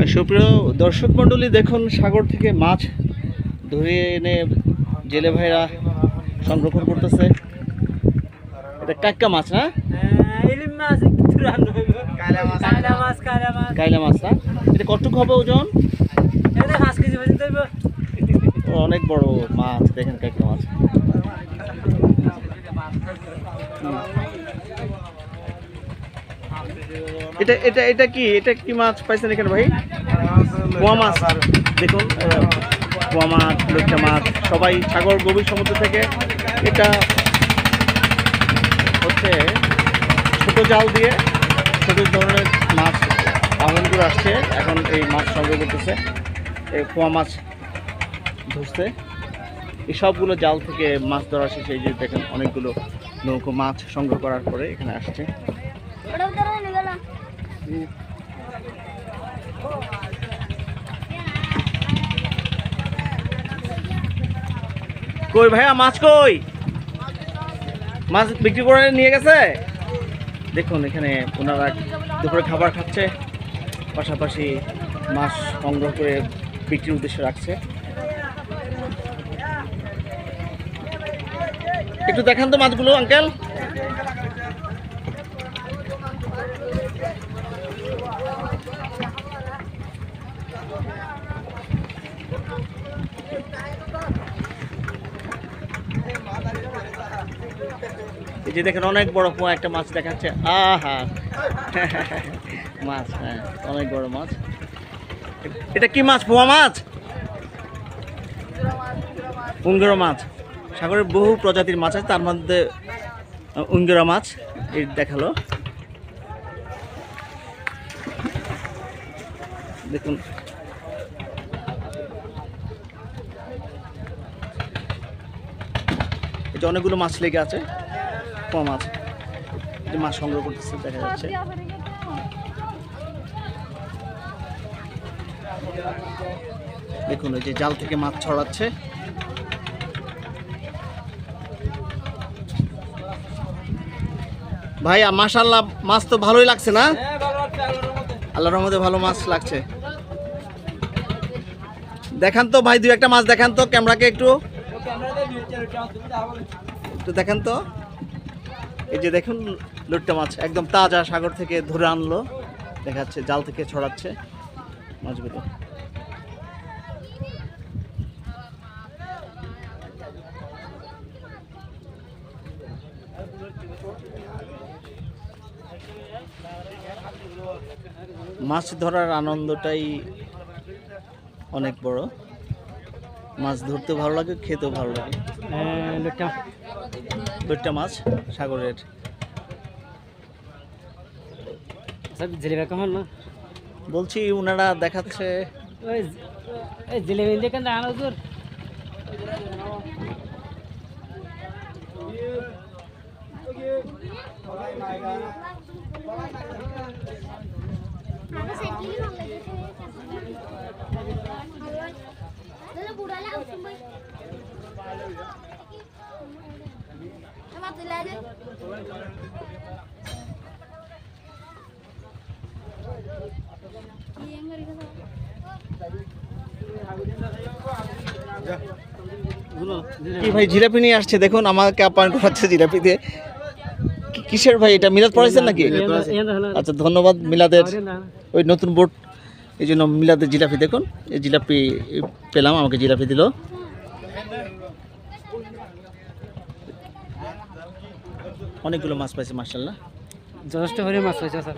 আর সুপ্রিয় দর্শক মণ্ডলী দেখুন সাগর থেকে মাছ ধরে এনে জেলে ভাইরা সংরক্ষণ করতেছে। এটা কাক্কা মাছ না? ইলিম মাছ একটু রান্না হইব। কালা মাছ। কালা মাছ কালা মাছ। কাইলা মাছ না? এটা কতটুকু হবে ওজন? অনেক বড় মাছ দেখেন কাক্কা মাছ। এটা এটা এটা কি এটা কি মাছ পাইছেন এখানে ভাই? পোয়া মাছ। দেখুন, পোয়া মাছ লইট্টা মাছ, সবাই সাগর গভীর সমুদ্র থেকে। এটা হচ্ছে ছোট জাল দিয়ে ছোট ধরনের মাছ আহ্বানগুলো আসছে। এখন এই মাছ সংগ্রহ করতেছে। এই পোয়া মাছ ধরছে। এই সবগুলো জাল থেকে মাছ ধরা শেষে যে দেখেন, অনেকগুলো নৌকো মাছ সংগ্রহ করার পরে এখানে আসছে। কই ভাইয়া, মাছ কই? মাছ বিক্রি করে নিয়ে গেছে? দেখুন, এখানে ওনারা দুপুরে খাবার খাচ্ছে, পাশাপাশি মাছ সংগ্রহ করে বিক্রির উদ্দেশ্যে রাখছে। একটু দেখান তো মাছগুলো, আঙ্কেল। এই যে দেখেন, অনেক বড় পোয়া একটা মাছ দেখাচ্ছে। আহা! মাছ হ্যাঁ অনেক বড় মাছ। এটা কি মাছ পোয়া মাছ? উঙ্গরা মাছ। সাগরের বহু প্রজাতির মাছ আছে, তার মধ্যে উঙ্গরা মাছ এই দেখাল। দেখুন এটা অনেকগুলো মাছ লেগে আছে পোয়া মাছ মাছ সংগ্রহ করতেছে, দেখা যাচ্ছে। দেখুন ওই যে জাল থেকে মাছ ছড়াচ্ছে। ভাই মাশাল্লাহ মাছ তো ভালোই লাগছে না? আল্লাহর রহমতে ভালো মাছ লাগছে। দেখান তো ভাই, দুই একটা মাছ দেখান তো, ক্যামেরাকে একটু। একটু দেখেন তো, এই যে দেখুন লুট্টা মাছ একদম তাজা সাগর থেকে ধরে আনলো। দেখাচ্ছে জাল থেকে ছড়াচ্ছে মাছগুলো। মাছ ধরার আনন্দটাই অনেক বড়। মাছ ধরতে ভালো লাগে, খেতেও ভালো লাগে। হ্যাঁ লুট্টা। মাছ সাগরের। সব জিলেবি কেমন না? বলছি ওনারা দেখাচ্ছে। ওই এই জিলেবি দেখেন না আনো কি ভাই জিলাপি নিয়ে আসছে দেখুন আমাকে আপ্যায়ন করাচ্ছে জিলাপি দিয়ে। কিসের ভাই এটা মিলাদ পড়াইছেন নাকি? আচ্ছা ধন্যবাদ মিলাদের ওই নতুন বোর্ড এই জন্য মিলাদের জিলাপি দেখুন। এই জিলাপি পেলাম আমাকে জিলাপি দিল। অনেকগুলো মাছ পাইছে মার্শাল্লাহ যথেষ্ট হরি মাছ পাইছে স্যার।